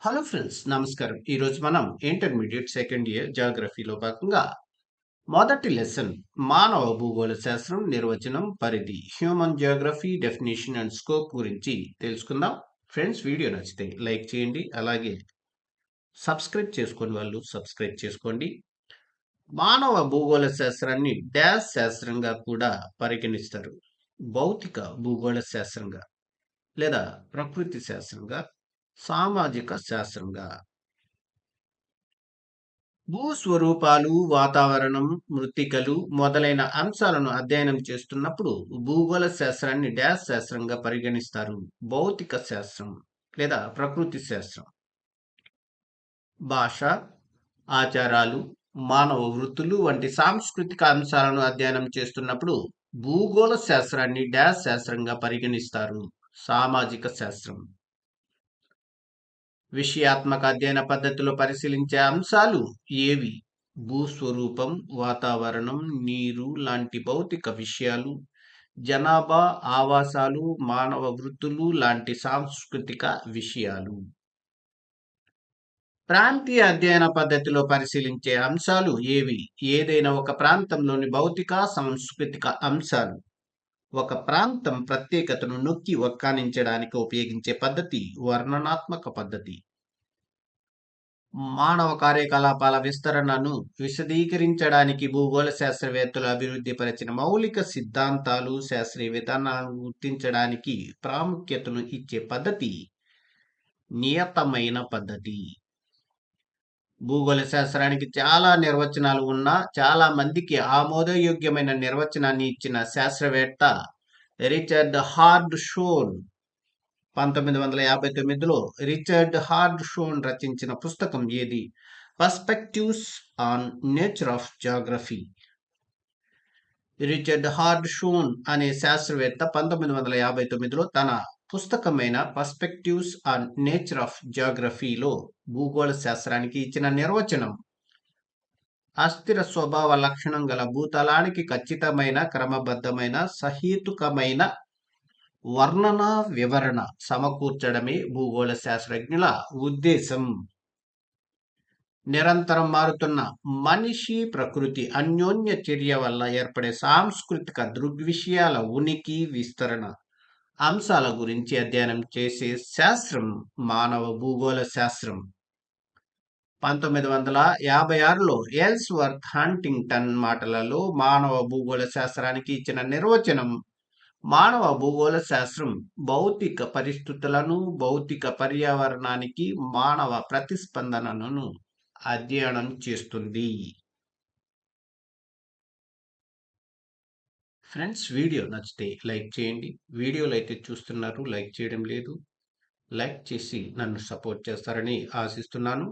Hello friends నమస్కారం. ఈరోజు మనం ఇంటర్మీడియట్ సెకండ్ ఇయర్ జాగ్రఫీలో భాగంగా మొదటి లెసన్ మానవ భూగోళ శాస్త్రం నిర్వచనం పరిధి human geography definition and scope గురించి తెలుసుకుందాం. ఫ్రెండ్స్ వీడియో నచ్చితే లైక్ చేయండి. అలాగే సబ్స్క్రైబ్ చేసుకుని వాళ్ళు సబ్స్క్రైబ్ చేసుకోండి. మానవ భూగోళ శాస్త్రాన్ని డాష్ శాస్త్రంగా కూడా పరిగణిస్తారు. భౌతిక భూగోళ శాస్త్రంగా లేదా ప్రకృతి శాస్త్రంగా సామాజిక శాస్త్రంగా. భూస్వరూపాలు వాతావరణం మృతికలు మొదలైన అంశాలను అధ్యయనం చేస్తున్నప్పుడు భూగోళ శాస్త్రాన్ని డాష్ శాస్త్రంగా పరిగణిస్తారు. భౌతిక శాస్త్రం లేదా ప్రకృతి శాస్త్రం. భాష ఆచారాలు మానవ వృత్తులు వంటి సాంస్కృతిక అంశాలను అధ్యయనం చేస్తున్నప్పుడు భూగోళ శాస్త్రాన్ని డాష్ శాస్త్రంగా పరిగణిస్తారు. సామాజిక శాస్త్రం. విషయాత్మక అధ్యయన పద్ధతిలో పరిశీలించే అంశాలు ఏవి? భూస్వరూపం వాతావరణం నీరు లాంటి భౌతిక విషయాలు జనాభా ఆవాసాలు మానవ వృత్తులు లాంటి సాంస్కృతిక విషయాలు. ప్రాంతీయ అధ్యయన పద్ధతిలో పరిశీలించే అంశాలు ఏవి? ఏదైనా ఒక ప్రాంతంలోని భౌతిక సాంస్కృతిక అంశాలు. ఒక ప్రాంతం ప్రత్యేకతను నొక్కి వక్కానించడానికి ఉపయోగించే పద్ధతి వర్ణనాత్మక పద్ధతి. మానవ కార్యకలాపాల విస్తరణను విశదీకరించడానికి భూగోళ శాస్త్రవేత్తలు అభివృద్ధి పరిచిన మౌలిక సిద్ధాంతాలు శాస్త్రీయ విధానాలను గుర్తించడానికి ప్రాముఖ్యతను ఇచ్చే పద్ధతి నియతమైన పద్ధతి. భూగోళ శాస్త్రానికి చాలా నిర్వచనాలు ఉన్నా చాలా మందికి ఆమోదయోగ్యమైన నిర్వచనాన్ని ఇచ్చిన శాస్త్రవేత్త రిచర్డ్ హార్డ్ షోన్. పంతొమ్మిది వందల యాభై తొమ్మిదిలో రిచర్డ్ హార్డ్ షోన్ రచించిన పుస్తకం ఏది? Perspectives on nature of geography. Richard Hartshorne అనే శాస్త్రవేత్త పంతొమ్మిది వందల యాభై తొమ్మిదిలో తన పుస్తకమైన పర్స్పెక్టివ్స్ ఆన్ నేచర్ ఆఫ్ జాగ్రఫీలో భూగోళ శాస్త్రానికి ఇచ్చిన నిర్వచనం. అస్థిర స్వభావ లక్షణం గల భూతలానికి ఖచ్చితమైన క్రమబద్ధమైన సహేతుకమైన వర్ణన వివరణ సమకూర్చడమే భూగోళ శాస్త్రజ్ఞుల ఉద్దేశం. నిరంతరం మారుతున్న మనిషి ప్రకృతి అన్యోన్య చర్య వల్ల ఏర్పడే సాంస్కృతిక దృగ్విషయాల ఉనికి విస్తరణ అంశాల గురించి అధ్యయనం చేసే శాస్త్రం మానవ భూగోళ శాస్త్రం. పంతొమ్మిది వందల యాభై ఆరులో ఎల్స్ వర్త్ హంటింగ్టన్ మాటలలో మానవ భూగోళ శాస్త్రానికి ఇచ్చిన నిర్వచనం మానవ భూగోళ శాస్త్రం భౌతిక పరిస్థితులను భౌతిక పర్యావరణానికి మానవ ప్రతిస్పందనను అధ్యయనం చేస్తుంది. ఫ్రెండ్స్ వీడియో నచ్చితే లైక్ చేయండి. వీడియోలు అయితే చూస్తున్నారు లైక్ చేయడం లేదు. లైక్ చేసి నన్ను సపోర్ట్ చేస్తారని ఆశిస్తున్నాను.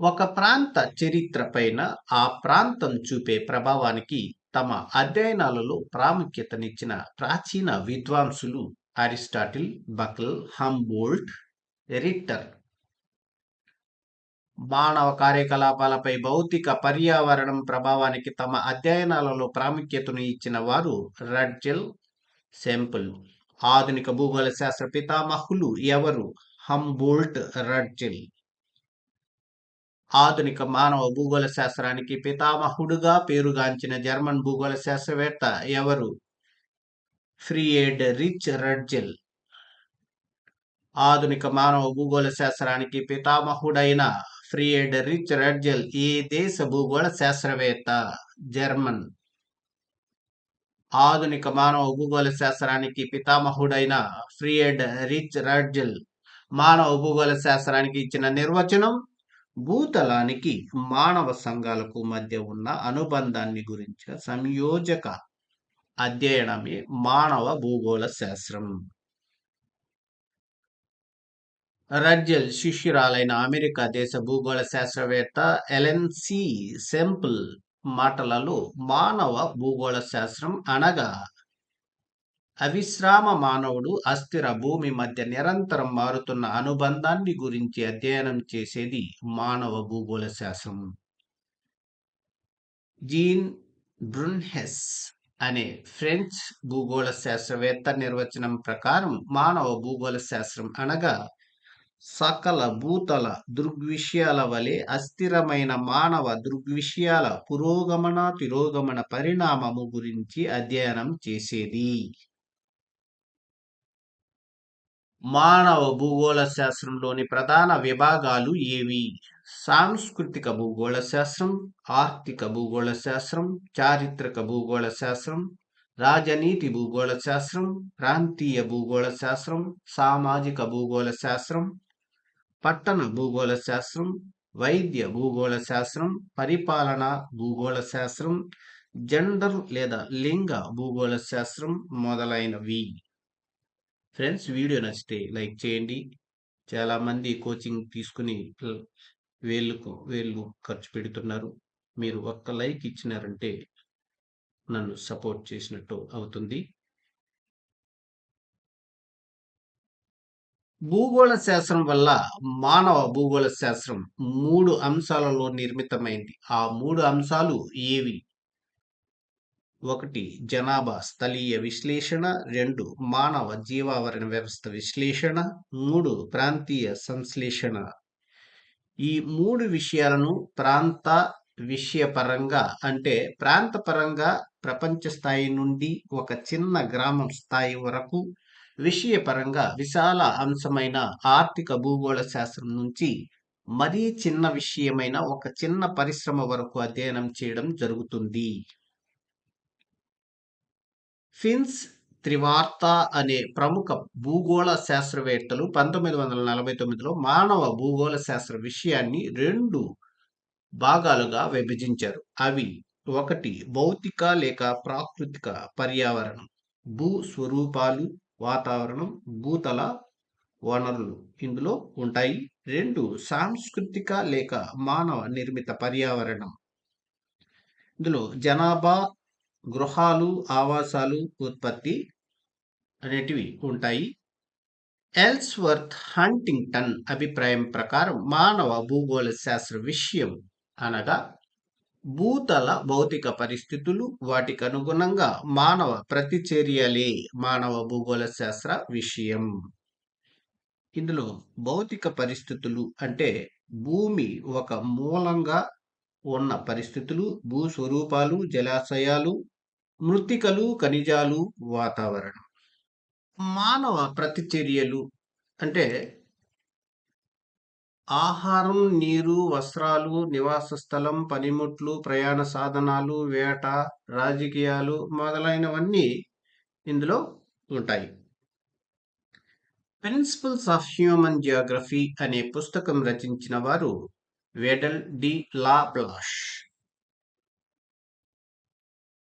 ఒక ప్రాంత చరిత్ర పైన ఆ ప్రాంతం చూపే ప్రభావానికి తమ అధ్యయనాలలో ప్రాముఖ్యతనిచ్చిన ప్రాచీన విద్వాంసులు అరిస్టాటిల్ బకల్ హంబోల్ట్ రిట్టర్. మానవ కార్యకలాపాలపై భౌతిక పర్యావరణం ప్రభావానికి తమ అధ్యయనాలలో ప్రాముఖ్యతను ఇచ్చిన వారు రడ్జెల్ సెంపుల్. ఆధునిక భూగోళ శాస్త్ర పితామహులు ఎవరు? Humboldt Ratzel. ఆధునిక మానవ భూగోళ శాస్త్రానికి పితామహుడుగా పేరుగాంచిన జర్మన్ భూగోళ శాస్త్రవేత్త ఎవరు? Friedrich Ratzel. ఆధునిక మానవ భూగోళ శాస్త్రానికి పితామహుడైన ఫ్రీయేడ్ రిచ్ రడ్జెల్ ఏ దేశ భూగోళ శాస్త్రవేత్త జర్మన్. ఆధునిక మానవ భూగోళ శాస్త్రానికి పితామహుడైన ఫ్రీయడ్ రిచ్ రడ్జెల్ మానవ భూగోళ శాస్త్రానికి ఇచ్చిన నిర్వచనం భూతలానికి మానవ సంఘాలకు మధ్య ఉన్న అనుబంధాన్ని గురించిన సంయోజక అధ్యయనమే మానవ భూగోళ శాస్త్రం. రడ్జెల్ శిష్యురాలైన అమెరికా దేశ భూగోళ శాస్త్రవేత్త ఎలెన్ సి. సెంపుల్ మాటలలో మానవ భూగోళ శాస్త్రం అనగా అవిశ్రామ మానవుడు అస్థిర భూమి మధ్య నిరంతరం మారుతున్న అనుబంధాన్ని గురించి అధ్యయనం చేసేది మానవ భూగోళ శాస్త్రం. జీన్ బ్రున్హెస్ అనే ఫ్రెంచ్ భూగోళ శాస్త్రవేత్త నిర్వచనం ప్రకారం మానవ భూగోళ శాస్త్రం అనగా సకల భూతల దృగ్విషయాల వలె అస్థిరమైన మానవ దృగ్విషయాల పురోగమన తిరోగమన పరిణామము గురించి అధ్యయనం చేసేది. మానవ భూగోళ శాస్త్రంలోని ప్రధాన విభాగాలు ఏవి? సాంస్కృతిక భూగోళ శాస్త్రం ఆర్థిక భూగోళ శాస్త్రం చారిత్రక భూగోళ శాస్త్రం రాజనీతి భూగోళ శాస్త్రం ప్రాంతీయ భూగోళ శాస్త్రం సామాజిక భూగోళ శాస్త్రం పట్టణ భూగోళ శాస్త్రం వైద్య భూగోళ శాస్త్రం పరిపాలన భూగోళ శాస్త్రం జెండర్ లేదా లింగ భూగోళ శాస్త్రం మొదలైనవి. ఫ్రెండ్స్ వీడియో నచ్చితే లైక్ చేయండి. చాలామంది కోచింగ్ తీసుకుని వేళ్ళకు వేళ్ళు ఖర్చు పెడుతున్నారు. మీరు ఒక్క లైక్ ఇచ్చినారంటే నన్ను సపోర్ట్ చేసినట్టు అవుతుంది. భూగోళ శాస్త్రం వల్ల మానవ భూగోళ శాస్త్రం మూడు అంశాలలో నిర్మితమైంది. ఆ మూడు అంశాలు ఏవి? ఒకటి జనాభా స్థలీయ విశ్లేషణ. రెండు మానవ జీవావరణ వ్యవస్థ విశ్లేషణ. మూడు ప్రాంతీయ సంశ్లేషణ. ఈ మూడు విషయాలను ప్రాంత విషయపరంగా అంటే ప్రాంతపరంగా ప్రపంచ స్థాయి నుండి ఒక చిన్న గ్రామం స్థాయి వరకు విషయపరంగా విశాల అంశమైన ఆర్థిక భూగోళ శాస్త్రం నుంచి మరీ చిన్న విషయమైన ఒక చిన్న పరిశ్రమ వరకు అధ్యయనం చేయడం జరుగుతుంది. ఫిన్స్ త్రివార్త అనే ప్రముఖ భూగోళ శాస్త్రవేత్తలు పంతొమ్మిది వందల నలభై తొమ్మిదిలో మానవ భూగోళ శాస్త్ర విషయాన్ని రెండు భాగాలుగా విభజించారు. అవి ఒకటి భౌతిక లేక ప్రాకృతిక పర్యావరణం భూ స్వరూపాలు వాతావరణం భూతల వనరులు ఇందులో ఉంటాయి. రెండు సాంస్కృతిక లేక మానవ నిర్మిత పర్యావరణం. ఇందులో జనాభా గృహాలు ఆవాసాలు ఉత్పత్తి అనేటివి ఉంటాయి. ఎల్స్వర్త్ హంటింగ్టన్ అభిప్రాయం ప్రకారం మానవ భూగోళ శాస్త్ర విషయం అనగా భూతల భౌతిక పరిస్థితులు వాటికి అనుగుణంగా మానవ ప్రతిచర్యలే మానవ భూగోళ శాస్త్ర విషయం. ఇందులో భౌతిక పరిస్థితులు అంటే భూమి ఒక మూలంగా ఉన్న పరిస్థితులు భూ స్వరూపాలు జలాశయాలు మృతికలు ఖనిజాలు వాతావరణం. మానవ ప్రతిచర్యలు అంటే ఆహారం నీరు వస్త్రాలు నివాస స్థలం పనిముట్లు ప్రయాణ సాధనాలు వేట రాజకీయాలు మొదలైనవన్నీ ఇందులో ఉంటాయి. ప్రిన్సిపల్స్ ఆఫ్ హ్యూమన్ జియోగ్రఫీ అనే పుస్తకం రచించిన వారు Vidal de la Blache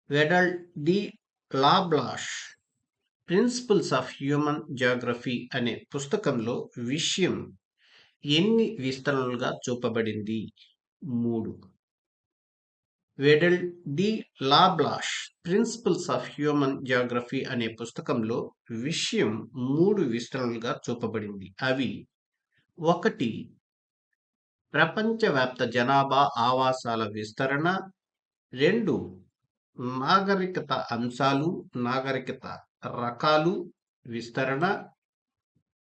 Vidal de la Blache principles of human geography అనే పుస్తకంలో విషయం ఎన్ని విస్తరణలుగా చూపబడింది? మూడు. Vidal de la Blache principles of human geography అనే పుస్తకంలో విషయం మూడు విస్తరణలుగా చూపబడింది. అవి ఒకటి ప్రపంచవ్యాప్త జనాభా ఆవాసాల విస్తరణ రెండు నాగరికత అంశాలు నాగరికత రకాలు విస్తరణ.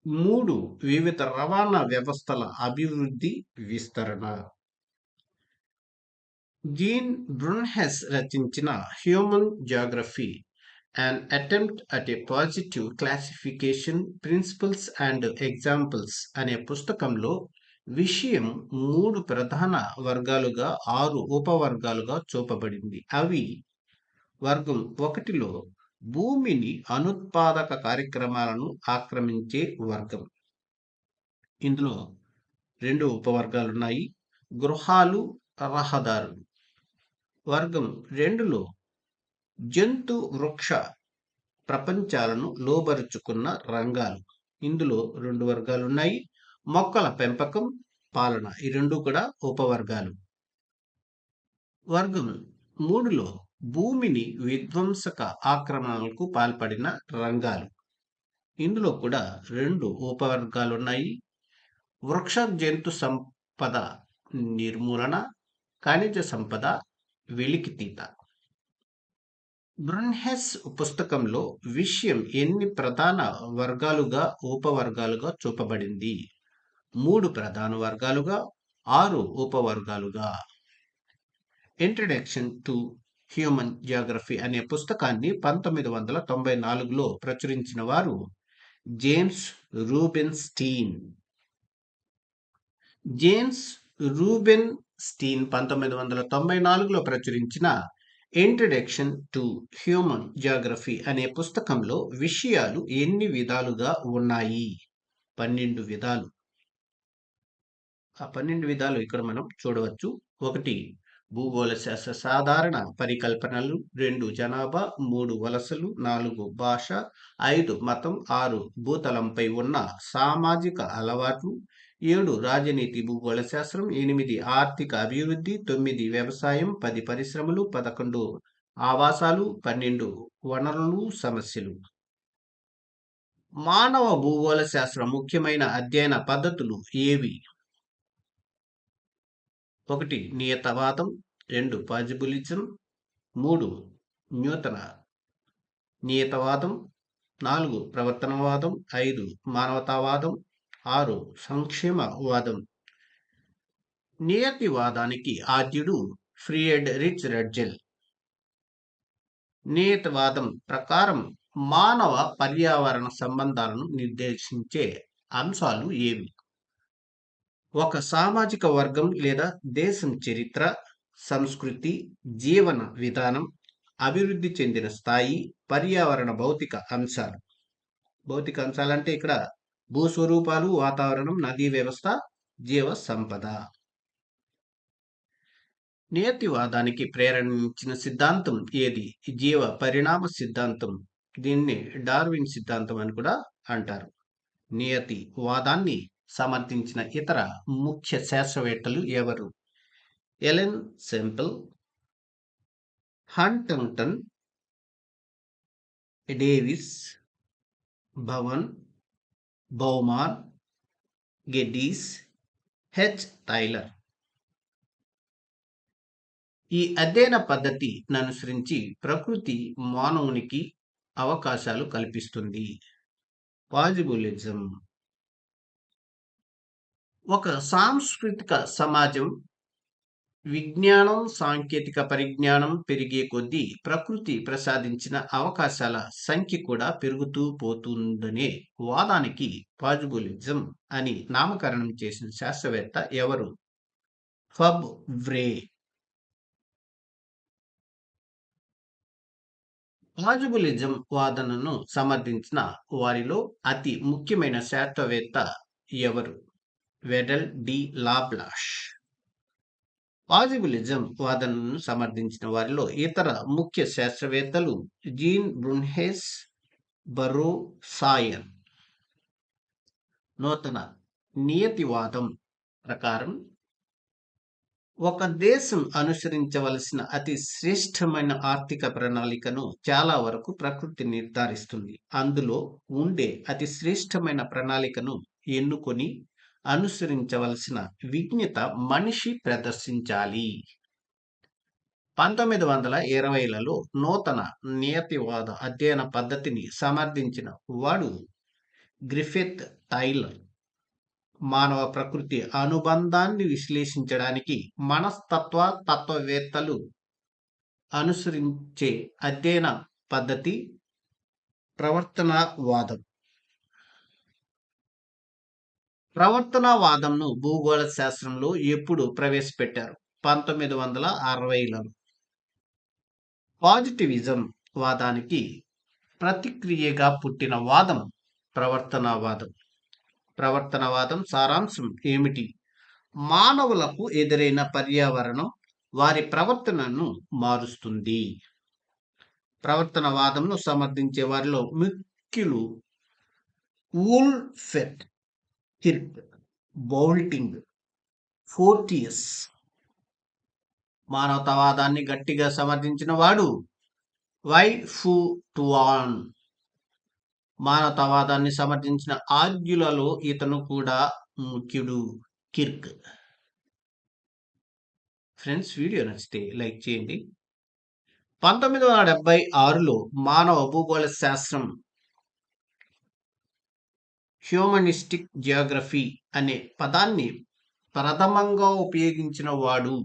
మూడు వివిధ రవాణా వ్యవస్థల అభివృద్ధి విస్తరణ. జీన్ బ్రున్హెస్ రచించిన human geography and attempt at a positive classification principles and examples అనే పుస్తకంలో విషయం మూడు ప్రధాన వర్గాలుగా ఆరు ఉపవర్గాలుగా చూపబడింది. అవి వర్గం ఒకటిలో భూమిని అనుత్పాదక కార్యక్రమాలను ఆక్రమించే వర్గం. ఇందులో రెండు ఉపవర్గాలు ఉన్నాయి గృహాలు రహదారులు. వర్గం రెండులో జంతు వృక్ష ప్రపంచాలను లోబరుచుకున్న రంగాలు. ఇందులో రెండు వర్గాలు ఉన్నాయి మొక్కల పెంపకం పాలన. ఈ రెండు కూడా ఉపవర్గాలు. వర్గం మూడులో భూమిని విధ్వంసక ఆక్రమణలకు పాల్పడిన రంగాలు. ఇందులో కూడా రెండు ఉపవర్గాలు ఉన్నాయి వృక్ష జంతు సంపద నిర్మూలన ఖనిజ సంపద వెలికితీత బ్రున్హెస్ పుస్తకంలో విషయం ఎన్ని ప్రధాన వర్గాలుగా ఉపవర్గాలుగా చూపబడింది? మూడు ప్రధాన వర్గాలుగా ఆరు ఉపవర్గాలుగా. ఇంట్రడక్షన్ టు హ్యూమన్ జియోగ్రఫీ అనే పుస్తకాన్ని పంతొమ్మిది వందల తొంభై నాలుగులో ప్రచురించిన వారు James Rubenstein James Rubenstein పంతొమ్మిది వందల తొంభై నాలుగులో ప్రచురించిన ఇంట్రడక్షన్ టు హ్యూమన్ జియోగ్రఫీ అనే పుస్తకంలో విషయాలు ఎన్ని విధాలుగా ఉన్నాయి? పన్నెండు విధాలు. ఆ పన్నెండు విధాలు ఇక్కడ మనం చూడవచ్చు. ఒకటి భూగోళ శాస్త్ర సాధారణ పరికల్పనలు రెండు జనాభా మూడు వలసలు నాలుగు భాష ఐదు మతం ఆరు భూతలంపై ఉన్న సామాజిక అలవాట్లు ఏడు రాజనీతి భూగోళ శాస్త్రం ఎనిమిది ఆర్థిక అభివృద్ధి తొమ్మిది వ్యవసాయం పది పరిశ్రమలు పదకొండు ఆవాసాలు పన్నెండు వనరులు సమస్యలు. మానవ భూగోళ శాస్త్రం ముఖ్యమైన అధ్యయన పద్ధతులు ఏవి? ఒకటి నియతవాదం రెండు పాజిబులిజం మూడు న్యూతన. నియతవాదం నాలుగు ప్రవర్తనవాదం ఐదు మానవతావాదం ఆరు సంక్షేమవాదం. నియతివాదానికి ఆద్యుడు ఫ్రీయడ్ రిచ్ రెడ్జెల్. నియతవాదం ప్రకారం మానవ పర్యావరణ సంబంధాలను నిర్దేశించే అంశాలు ఏవి? ఒక సామాజిక వర్గం లేదా దేశం చరిత్ర సంస్కృతి జీవన విధానం అభివృద్ధి చెందిన స్థాయి పర్యావరణ భౌతిక అంశాలు. భౌతిక అంశాలంటే ఇక్కడ భూస్వరూపాలు వాతావరణం నదీ వ్యవస్థ జీవ సంపద నియతివాదానికి ప్రేరణించిన సిద్ధాంతం ఏది? జీవ పరిణామ సిద్ధాంతం. దీన్ని డార్విన్ సిద్ధాంతం అని కూడా అంటారు. నియతి వాదాన్ని సమర్థించిన ఇతర ముఖ్య శాస్త్రవేత్తలు ఎవరు? ఎలెన్ సెంపిల్ హంటింగ్టన్ డేవిస్ భవన్ బౌమాన్ గెడ్డీస్ హెచ్. టైలర్. ఈ అధ్యయన పద్ధతి అనుసరించి ప్రకృతి మానవునికి అవకాశాలు కల్పిస్తుంది. పాజిబులిజం. ఒక సాంస్కృతిక సమాజం విజ్ఞానం సాంకేతిక పరిజ్ఞానం పెరిగే కొద్దీ ప్రకృతి ప్రసాదించిన అవకాశాల సంఖ్య కూడా పెరుగుతూ పోతుందనే వాదానికి పాజిబులిజం అని నామకరణం చేసిన శాస్త్రవేత్త ఎవరు? ఫబ్ వ్రే. పాజిబులిజం వాదనను సమర్థించిన వారిలో అతి ముఖ్యమైన శాస్త్రవేత్త ఎవరు? వెడల్ డి లాప్లాష్. పాజిబులిజం వాదనను సమర్థించిన వారిలో ఇతర ముఖ్య శాస్త్రవేత్తలు జీన్ బ్రున్హెస్ బరో సాయన్. నూతన నియతివాదం ప్రకారం ఒక దేశం అనుసరించవలసిన అతి శ్రేష్టమైన ఆర్థిక ప్రణాళికను చాలా వరకు ప్రకృతి నిర్ధారిస్తుంది. అందులో ఉండే అతి శ్రేష్టమైన ప్రణాళికను ఎన్నుకొని అనుసరించవలసిన విజ్ఞత మనిషి ప్రదర్శించాలి. పంతొమ్మిది వందల ఇరవైలలో నూతన నియతివాద అధ్యయన పద్ధతిని సమర్థించిన వాడు గ్రిఫిత్ టైలర్ మానవ ప్రకృతి అనుబంధాన్ని విశ్లేషించడానికి మనస్తత్వ తత్వవేత్తలు అనుసరించే అధ్యయన పద్ధతి ప్రవర్తనవాదం. ప్రవర్తనవాదంను భూగోళ శాస్త్రంలో ఎప్పుడు ప్రవేశపెట్టారు? పంతొమ్మిది వందల అరవైలలో పాజిటివిజం వాదానికి ప్రతిక్రియగా పుట్టిన వాదం ప్రవర్తనవాదం. ప్రవర్తనవాదం సారాంశం ఏమిటి? మానవులకు ఎదురైన పర్యావరణం వారి ప్రవర్తనను మారుస్తుంది. ప్రవర్తనవాదంను సమర్థించే వారిలో ముఖ్యులు ఊల్ఫెట్ కిర్క్ బౌల్టింగ్ ఫోర్టియస్ మానవతావాదాన్ని గట్టిగా సమర్థించిన వాడు వై ఫు టువాన్. మానవతావాదాన్ని సమర్థించిన ఆర్యులలో ఇతను కూడా ముఖ్యుడు కిర్క్. ఫ్రెండ్స్ వీడియో నచ్చితే లైక్ చేయండి. పంతొమ్మిది వందల డెబ్బై ఆరులో మానవ భూగోళ శాస్త్రం హ్యూమనిస్టిక్ జియోగ్రఫీ అనే పదాన్ని ప్రథమంగా ఉపయోగించిన వాడు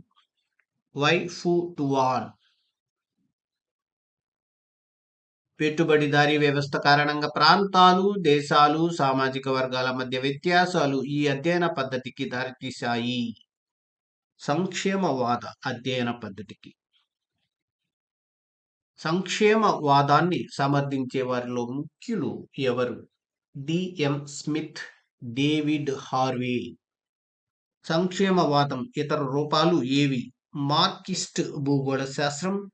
వై ఫు టువాన్ పెట్టుబడిదారీ వ్యవస్థ కారణంగా ప్రాంతాలు దేశాలు సామాజిక వర్గాల మధ్య వ్యత్యాసాలు ఈ అధ్యయన పద్ధతికి దారితీశాయి. సంక్షేమవాద అధ్యయన పద్ధతికి. సంక్షేమవాదాన్ని సమర్థించే వారిలో ముఖ్యులు ఎవరు? DM Smith David Harvey. సంక్షేమవాదం ఇతర రూపాలు ఏవి? మార్కిస్ట్ భూగోళ శాస్త్రం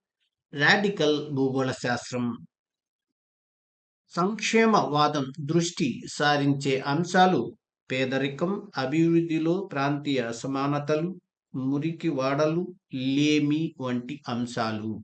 రాడికల్ భూగోళ శాస్త్రం సంక్షేమవాదం దృష్టి సారించే అంశాలు పేదరికం అభివృద్ధిలో ప్రాంతీయ అసమానతలు మురికి వాడలు లేమి వంటి అంశాలు.